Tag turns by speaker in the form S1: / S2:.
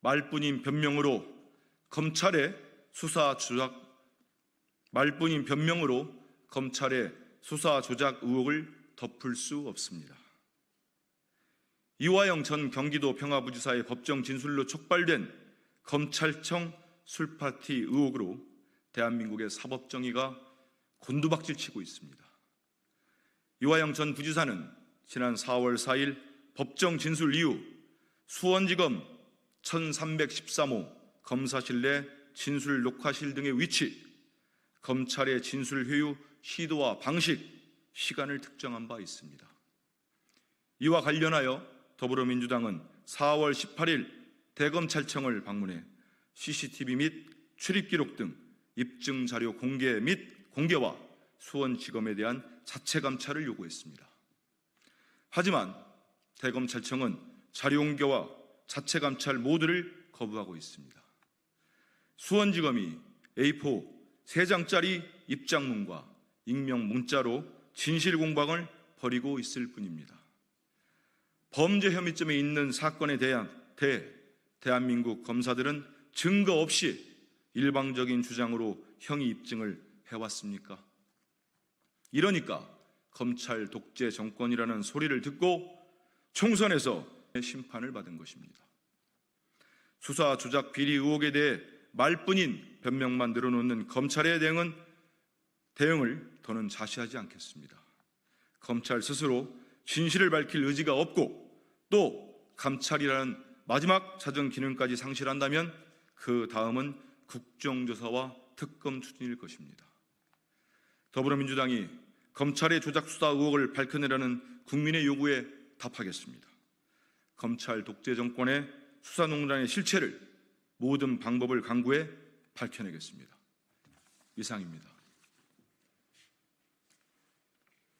S1: 말뿐인 변명으로 검찰의 수사 조작 말뿐인 변명으로 검찰의 수사 조작 의혹을 덮을 수 없습니다. 이화영 전 경기도 평화부지사의 법정 진술로 촉발된 검찰청 술파티 의혹으로 대한민국의 사법 정의가 곤두박질 치고 있습니다. 이화영 전 부지사는 지난 4월 4일 법정 진술 이후 수원지검 1313호 검사실 내 진술 녹화실 등의 위치, 검찰의 진술 회유 시도와 방식, 시간을 특정한 바 있습니다. 이와 관련하여 더불어민주당은 4월 18일 대검찰청을 방문해 CCTV 및 출입 기록 등 입증 자료 공개 및 공개와 수원지검에 대한 자체 감찰을 요구했습니다. 하지만 대검찰청은 자료 공개와 자체 감찰 모두를 거부하고 있습니다. 수원지검이 A4 3장짜리 입장문과 익명 문자로 진실 공방을 벌이고 있을 뿐입니다. 범죄 혐의점에 있는 사건에 대한 대 대한민국 검사들은 증거 없이 일방적인 주장으로 형의 입증을 해왔습니까? 이러니까 검찰 독재 정권이라는 소리를 듣고 총선에서 심판을 받은 것입니다. 수사 조작 비리 의혹에 대해 말뿐인 변명만 늘어놓는 검찰의 대응은 대응을 더는 자시하지 않겠습니다. 검찰 스스로 진실을 밝힐 의지가 없고 또 감찰이라는 마지막 자정 기능까지 상실한다면 그 다음은 국정조사와 특검 추진일 것입니다. 더불어민주당이 검찰의 조작 수사 의혹을 밝혀내라는 국민의 요구에 답하겠습니다. 검찰 독재 정권의 수사농단의 실체를 모든 방법을 강구해 밝혀내겠습니다. 이상입니다.